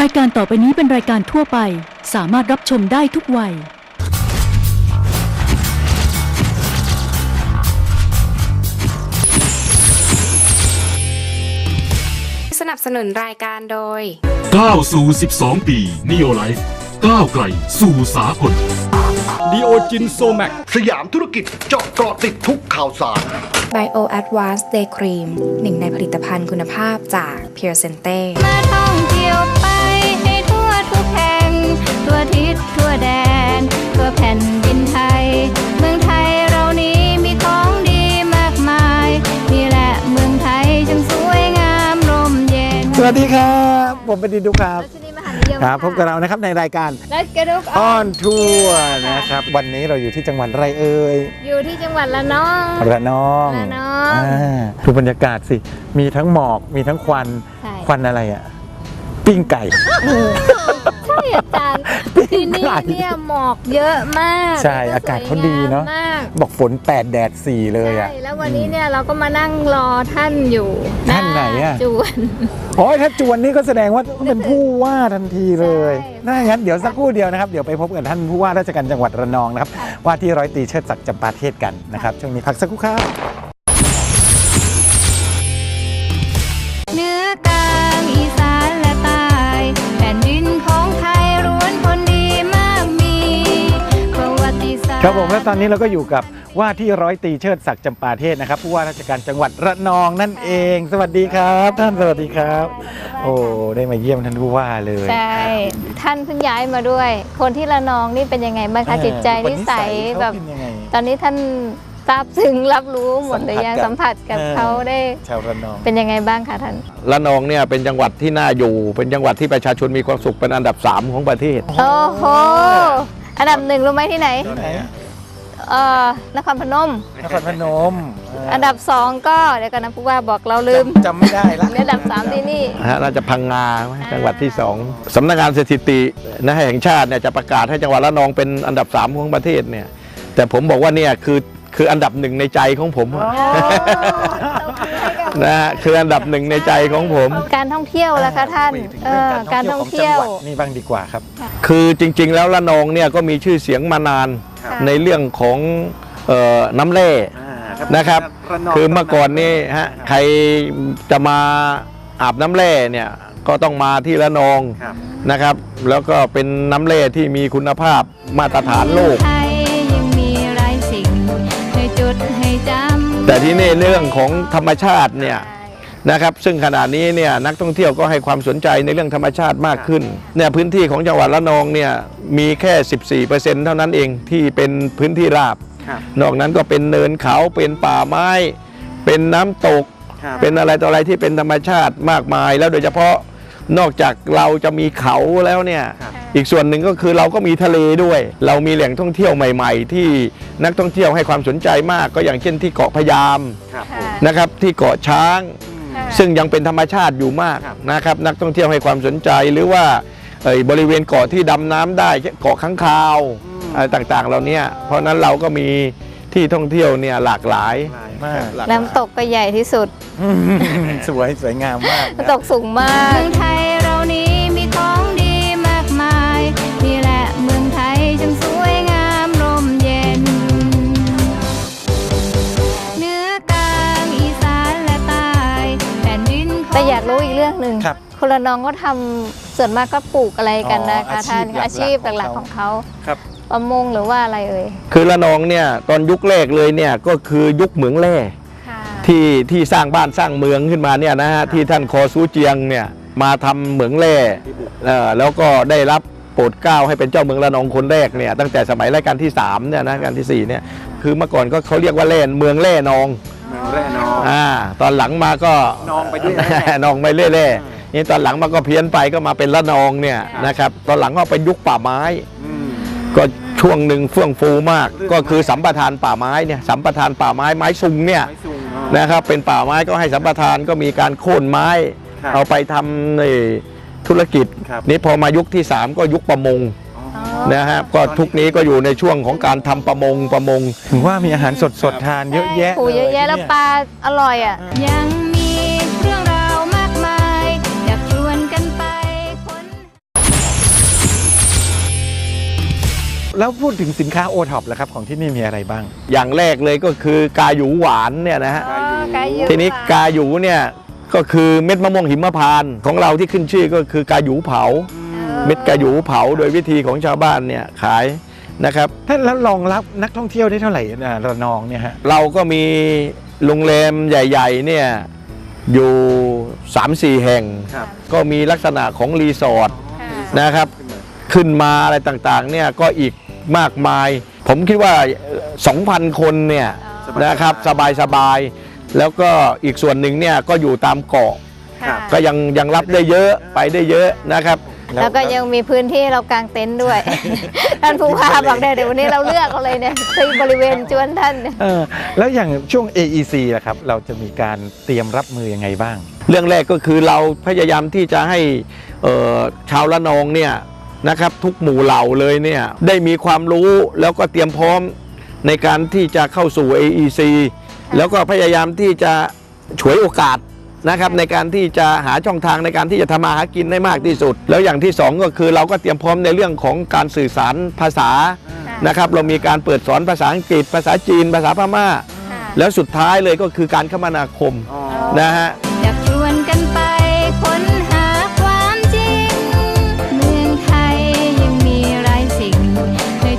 รายการต่อไปนี้เป็นรายการทั่วไป สามารถรับชมได้ทุกวัย สนับสนุนรายการโดย ก้าวสู่ 12 ปีนิโอไลฟ์ก้าวไกลสู่สากล ดีโอจินโซแมกสยามธุรกิจเจาะเกาะติดทุกข่าวสาร Bio Advanced Day Cream หนึ่งในผลิตภัณฑ์คุณภาพจาก Pure Sente มาท่องเที่ยวไป สวัสดีครับผมเป็นดินดุครับ รัชนีมหานิยมครับพบกับเรานะครับในรายการและกระดุกอ้อนทัวร์นะครับ วันนี้เราอยู่ที่จังหวัดไรเอ่ยอยู่ที่จังหวัดละนอง ระนองระนองาดูบรรยากาศสิ มีทั้งหมอกมีทั้งควัน ใช่ควันอะไรอะ ปิ้งไก่ ใช่อาจารย์ที่นี่เนี่ยหมอกเยอะมากใช่แล้วอากาศเขาดีเนอะสวยงมมากบอกฝน8แดด4เลยอะ ใช่แล้ววันนี้เนี่ยเราก็มานั่งรอท่านอยู่ท่านไหนอะ จวน โอ้ยถ้าจวนนี่ก็แสดงว่าเป็นผู้ว่าทันทีเลยใช่ ถ้างั้นเดี๋ยวสักครู่เดียวนะครับ เดี๋ยวไปพบกับท่านผู้ว่าราชการจังหวัดระนองนะครับ ว่าที่ร้อยตรีเชิดศักดิ์จำปาเทศกันนะครับ ช่วงนี้พักสักครู่ครับ ครับผมและตอนนี้เราก็อยู่กับว่าที่ร้อยตรีเชิดศักดิ์จำปาเทศนะครับผู้ว่าราชการจังหวัดระนองนั่นเอง สวัสดีครับ ท่านสวัสดีครับ โอ้ได้มาเยี่ยมท่านผู้ว่าเลยใช่ ท่านเพิ่งย้ายมาด้วย คนที่ระนองนี่เป็นยังไงบ้างคะจิตใจนิสัยเขาแบบเป็นยังไงตอนนี้ท่านทราบซึ้งรับรู้หมดเลยยังสัสัมมผัผัสสกักับบเออเขาได้ชาวระนองเป็นยังไงบ้างคะท่านระนองเนี่ยเป็นจังหวัดที่น่าอยู่ เป็นจังหวัดที่ประชาชนมีความสุขเป็นอันดับ 3 ของประเทศโอ้โห อันดับหนึ่งรู้ไหมที่ไหน ที่ไหนอะเออนครพนม นครพนมเอันดับสองก็เดี๋ยวกันนะผู้ว่าบอกเราลืมจำจำไม่ได้ละอันดับสามที่นี่ นะฮะน่าจะพังงาไหมจังหวัดที่2สำนักงานสถิตินะแห่งชาติเนี่ยจะประกาศให้จังหวัดระนองเป็นอันดับ3ของประเทศเนี่ย แต่ผมบอกว่าเนี่ยคือคืออันดับหนึ่งในใจของผมอะ นะฮะคืออันดับหนึ่งในใจของผม การท่องเที่ยวแล้วคะท่านคุยถึงเอเรื่องอการท่องเที่ยวขจังหวัดนี่บ้างดีกว่าครับ คือจริงๆแล้วระนองเนี่ยก็มีชื่อเสียงมานานค่ะ ในเรื่องของเอ่อน้ำแร่นะครับคือเมื่อก่อนนี่ฮะใครจะมาอาบน้ำแร่เนี่ยก็ต้องมาที่ระนองครับนะครับ แล้วก็เป็นน้ำแร่ที่มีคุณภาพมาตรฐานโลก ไทยยังมีหลายสิ่งให้จดให้จำ แต่ที่นี่เรื่องของธรรมชาติเนี่ยนะครับซึ่งขณะนี้เนี่ยนักท่องเที่ยวก็ให้ความสนใจในเรื่องธรรมชาติมากขึ้นเนี่ยพื้นที่ของจังหวัดระนองเนี่ยมีแค่ 14%เท่านั้นเองที่เป็นพื้นที่ราบครับนอกนั้นก็เป็นเนินเขาเป็นป่าไม้ เป็นน้ำตกครับเป็นอะไรต่ออะไรที่เป็นธรรมชาติมากมาย แล้วโดยเฉพาะนอกจากเราจะมีเขาแล้วเนี่ยครับ อีกส่วนหนึ่งก็คือเราก็มีทะเลด้วย เรามีแหล่งท่องเที่ยวใหม่ ๆ ที่นักท่องเที่ยวให้ความสนใจมาก ก็อย่างเช่นที่เกาะพะยามครับค่ะนะครับ ที่เกาะช้าง ค่ะซึ่งยังเป็นธรรมชาติอยู่มากครับนะครับ นักท่องเที่ยวให้ความสนใจหรือว่าเอ่ยบริเวณเกาะที่ดำน้ำได้เช่นเกาะข้างคาวอะไรต่างๆเราเนี่ยเพราะฉะนั้นเราก็มีที่ท่องเที่ยวเนี่ยหลากหลายมากหลาก หลายน้ำตกก็ใหญ่ที่สุด สวยสวยงามมากน้ำตกสูงมาก เมืองไทย แต่อยากรู้อีกเรื่องหนึ่งครับคนละน้องก็ทำส่วนมากก็ปลูกอะไรกันนะคะอ๋อท่านอาอาชีชีพพหหลัลักกๆๆของเขาครับประมงหรือว่าอะไรเอ่ยคือระนองเนี่ยตอนยุคแรกเลยเนี่ยก็คือยุคเหมืองแร่ค่ะที่ที่สร้างบ้านสร้างเมืองขึ้นมาเนี่ยนะฮะที่ท่านคอซูเจียงเนี่ยมาทำเหมืองแร่เอ่อแล้วก็ได้รับโปรดเกล้าให้เป็นเจ้าเมืองระนองคนแรกเนี่ยตั้งแต่สมัยรัชกาลที่3เนี่ยนะรัชกาลที่สี่เนี่ยคือเมื่อก่อนก็เขาเรียกว่าแร่เมืองแร่นองแร่น องอ่าตอนหลังมาก็นองไปด้วยแร่นองไปเรื่อยๆนี่ตอนหลังมาก็เพี้ยนไปก็มาเป็นละนองเนี่ยนะครับ ตอนหลังก็เป็นยุคป่าไม้ก็ช่วงหนึ่งเฟื่องฟูมาก ก็คือสัมปทานป่าไม้เนี่ยสัมปทานป่าไม้ไม้ซุงเนี่ยนะครับเป็นป่าไม้ก็ให้สัมปทานก็มีการโค่นไม้ครับเอาไปทำในธุรกิจครับนี่พอมายุคที่ 3 ก็ยุคประมง นะฮะก็ทุกนี้ก็อยู่ในช่วงของการทำประมงประมง ถือว่ามีอาหารสดสดทานเยอะแยะโอ้เยอะแยะแล้วปลาอร่อยอะ ยังมีเรื่องราวมากมายอยากชวนกันไปคนแล้วพูดถึงสินค้าโอท็อปแล้วครับของที่นี่มีอะไรบ้าง อย่างแรกเลยก็คือกาหยูหวานเนี่ยนะฮะ ทีนี้กาหยูเนี่ยก็คือเม็ดมะม่วงหิมพานต์ของเราที่ขึ้นชื่อก็คือกาหยูเผา เม็ดกาหยูเผาโดยวิธีของชาวบ้านเนี่ยขายนะครับท่านแล้วรองรับนักท่องเที่ยวได้เท่าไหร่นะระนองเนี่ยฮะเราก็มีโรงแรมใหญ่ๆเนี่ยอยู่ 3-4 แห่งครับก็มีลักษณะของรีสอร์ทค่ะนะครับ ขึ้นมาอะไรต่างๆเนี่ยก็อีกมากมาย ผมคิดว่า 2,000 คนเนี่ยนะครับสบายๆ แล้วก็อีกส่วนหนึ่งเนี่ยก็อยู่ตามเกาะค่ะก็ยังยังรับได้เยอะไปได้เยอะนะครับ แล้วก็ยังมีพื้นที่เรากางเต็นท์ด้วย ท่านผู้ว่าบอกได้เดี๋ยววันนี้เราเลือกเอาเลยเนี่ยที่บริเวณจวนท่านเนี่ยเออแล้วอย่างช่วง AEC ล่ะครับเราจะมีการเตรียมรับมือยังไงบ้าง เรื่องแรกก็คือเราพยายามที่จะให้เอ่อชาวละนองเนี่ยนะครับทุกหมู่เหล่าเลยเนี่ยได้มีความรู้แล้วก็เตรียมพร้อมในการที่จะเข้าสู่ AEC แล้วก็พยายามที่จะฉวยโอกาส นะครับในการที่จะหาช่องทางในการที่จะทำมาหากินได้มากที่สุด แล้วอย่างที่สองก็คือเราก็เตรียมพร้อมในเรื่องของการสื่อสารภาษานะครับเรามีการเปิดสอนภาษาอังกฤษ ภาษาจีน ภาษาพม่า แล้วสุดท้ายเลยก็คือการคมนาคมนะฮะ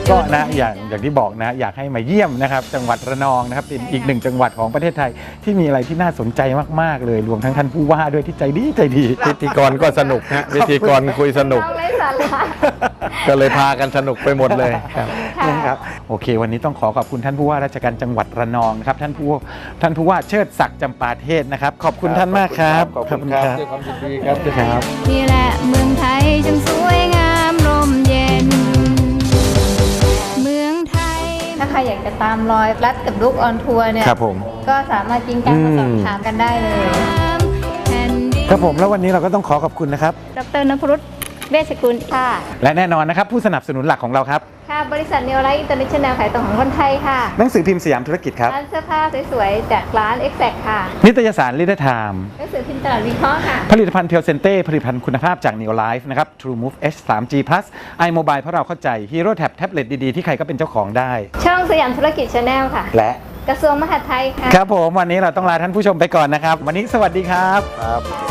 ก็ดนะอย่างอย่างที่บอกนะอยากให้มาเยี่ยมนะครับ จังหวัดระนองนะครับเป็นอีกหนึ่งจังหวัดของประเทศไทยที่มีอะไรที่น่าสนใจมากๆ เลยรวมทั้งท่านผู้ว่าด้วยที่ใจดีใจดี พิธีกรก็สนุกฮะพิธีกรคุยสนุกต้องไร้สาระ ก็เลยพากันสนุกไปหมดเลยครับ ค่ะ นะครับโอเค วันนี้ต้องขอขอบคุณท่านผู้ว่าราชการจังหวัดระนองนะครับท่านผู้ท่านผู้ว่าเชิดศักดิ์จำปาเทศนะครับ ขอบคุณท่านมากครับ ขอบคุณครับด้วยความยินดีครับครับนี่แหละเมืองไทยจึงสวยงาม ครอยากจะตามรอยรัดกับลูกออนทัวร์เนี่ยครับผม ก็สามารถกินการมาสอบถามกันได้เลย ครับผมแล้ววันนี้เราก็ต้องขอขอบคุณนะครับ ดรนพรุษ เวชกุลค่ะ และแน่นอนนะครับ ผู้สนับสนุนหลักของเราครับ ค่ะ บริษัทเนวไลท์อินเตอร์เนชั่นแนลขายตรงของคนไทยค่ะ หนังสือพิมพ์สยามธุรกิจครับ ร้านเสื้อผ้าสวยๆ จากร้าน e x a c t ค่ะ นิตยสารลิเดอร์ไทม์หนังสือพิมพ์ตลาดวิเคราะห์ค่ะ ผลิตภัณฑ์เพียวเซนเต้ผลิตภัณฑ์คุณภาพจาก Neo Life นะครับ True Move H 3 G Plus iMobile เพราะเราเข้าใจ Hero Tab แท็บเล็ตดีๆ ที่ใครก็เป็นเจ้าของได้ ช่องสยามธุรกิจชาแนลค่ะ และ กระทรวงมหาดไทยค่ะ ครับผมวันนี้เราต้องลาท่านผู้ชมไปก่อนนะครับ วันนี้สวัสดีครับ ครับ